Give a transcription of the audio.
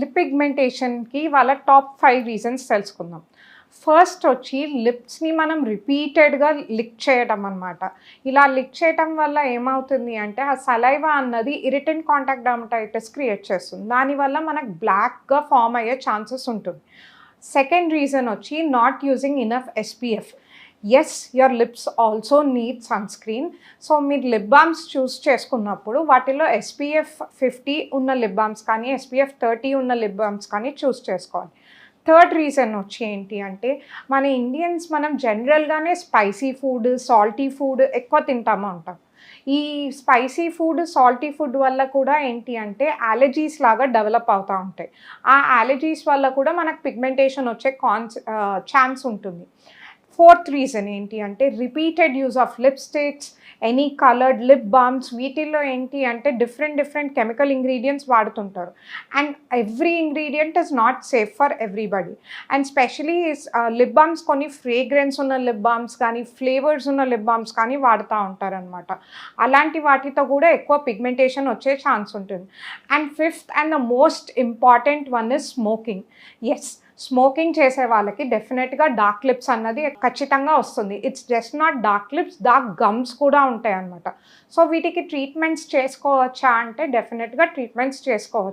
Lip పిగ్మెంటేషన్కి వాళ్ళ top five reasons తెలుసుకుందాం. ఫస్ట్ వచ్చి లిప్స్ని మనం రిపీటెడ్గా లిక్ చేయడం అనమాట ఇలా లిక్ చేయటం వల్ల ఏమవుతుంది అంటే ఆ సలైవా అన్నది ఇరిటెంట్ కాంటాక్ట్ డర్మటైటిస్ క్రియేట్ చేస్తుంది. దానివల్ల మనకు బ్లాక్గా ఫామ్ అయ్యే ఛాన్సెస్ ఉంటుంది. సెకండ్ రీజన్ వచ్చి not using enough SPF as your lips also need sunscreen so మీరు లిప్ బామ్స్ చూస్ చేసుకున్నప్పుడు వాటిలో ఎస్పీఎఫ్ ఫిఫ్టీ ఉన్న లిప్ బామ్స్ కానీ ఎస్పీఎఫ్ థర్టీ ఉన్న లిప్ బామ్స్ కానీ చూస్ చేసుకోవాలి. థర్డ్ రీజన్ వచ్చి ఏంటి అంటే మన ఇండియన్స్ మనం జనరల్గానే స్పైసీ ఫుడ్ సాల్టీ ఫుడ్ ఎక్కువ తింటాము అంటాం. ఈ స్పైసీ ఫుడ్ సాల్టీ ఫుడ్ వల్ల కూడా ఏంటి అంటే అలర్జీస్ లాగా డెవలప్ అవుతూ ఉంటాయి. ఆ అలర్జీస్ వల్ల కూడా మనకు పిగ్మెంటేషన్ వచ్చే కాన్స్ ఛాన్స్ ఉంటుంది. ఫోర్త్ రీజన్ ఏంటి అంటే repeated use of lipsticks any coloured lip balms వీటిల్లో ఏంటి అంటే డిఫరెంట్ డిఫరెంట్ కెమికల్ ఇంగ్రీడియంట్స్ వాడుతుంటారు. And every ingredient is not safe for everybody. And specially lip balms కొన్ని ఫ్రేగ్రెన్స్ ఉన్న లిప్ బామ్స్ కానీ ఫ్లేవర్స్ ఉన్న లిప్ బామ్స్ కానీ వాడుతూ ఉంటారనమాట అలాంటి వాటితో కూడా ఎక్కువ పిగ్మెంటేషన్ వచ్చే ఛాన్స్ ఉంటుంది. And fifth and the most important one is smoking. Yes smoking చేసే వాళ్ళకి డెఫినెట్గా డార్క్ లిప్స్ అన్నది ఖచ్చితంగా వస్తుంది. It's just not dark lips dark gums కూడా ఉంటాయి అన్నమాట సో వీటికి ట్రీట్మెంట్స్ చేసుకోవచ్చా అంటే డెఫినెట్గా ట్రీట్మెంట్స్ చేసుకోవచ్చు.